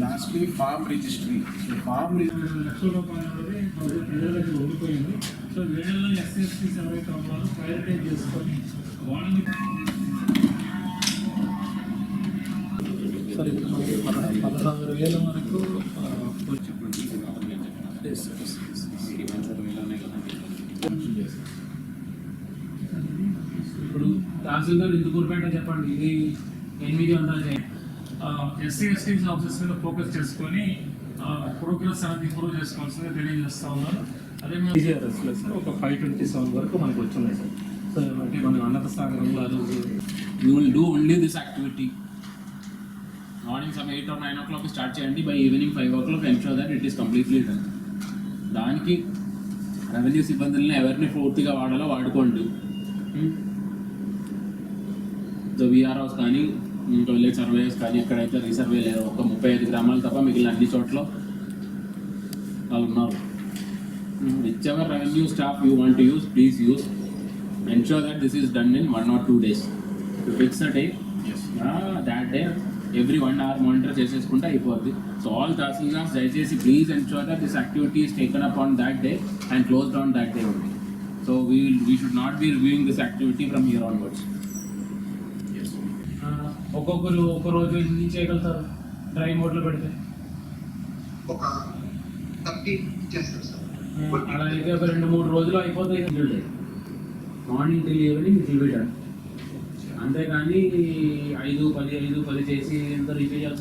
Lastly farm registry so farm లక్షల రూపాయలది ప్రజలకు ఉండిపోయింది సో వీళ్ళలో ఎస్సీ ఎస్టీస్ ఎవరైతే ఉన్నారో ప్రయారిటైజ్ చేసుకొని వాళ్ళని సార్ ఇప్పుడు మనకి పదహారు వేల వరకు. ఇప్పుడు తహసీల్దార్ ఇందుకూరుపేట చెప్పండి. ఇది ఎనిమిది వందల ఎస్సీ ఎస్టీస్ ఆఫీస్ మీద ఫోకస్ చేసుకొని ప్రోగ్రెస్ అనేది ఇంప్రూవ్ చేసుకోవాల్సింది తెలియజేస్తా ఉన్నారు అదే టీజీఆర్ఎస్లో సార్ ఒక ఫైవ్ ట్వంటీ సెవెన్ వరకు మనకు వచ్చినాయి సార్. సో అంటే మనం అన్నత సాగరంలో ఆ రోజు you will do only this activity morning some eight or nine o'clock start చేయండి. By evening five o'clock ensure that it is completely done దానికి రెవెన్యూ సిబ్బందులను ఎవరిని పూర్తిగా వాడాలో వాడుకోండి. సో విఆర్ హౌస్ కానీ ఇంకా విలేజ్ సర్వేస్ కానీ ఎక్కడైతే రీసర్వే లేదు. ఒక ముప్పై ఐదు గ్రామాలు తప్ప మిగిలిన అన్ని చోట్ల వాళ్ళు ఉన్నారు. Whichever revenue staff you want use please use ensure that this is done in one or two days fix day that day every one hour monitor చేసేసుకుంటే అయిపోద్ది. సో ఆల్ తహసీల్దార్స్ దయచేసి please ensure that this activity is taken up on that day and close on that day only so we we should not be reviewing this activity from here onwards ఒక్కొక్కరు ఒక రోజు ఎన్ని చేయగలుగుతారు. Dry మోడ్లో పెడితే. ఒక thirty చేస్తారు sir. అలా అయితే ఒక రెండు మూడు రోజులు అయిపోతాయి. Morning till evening be done అంతేగాని ఐదు పది ఐదు పది చేసి ఎంత రిపేర్ చేయాల్సిన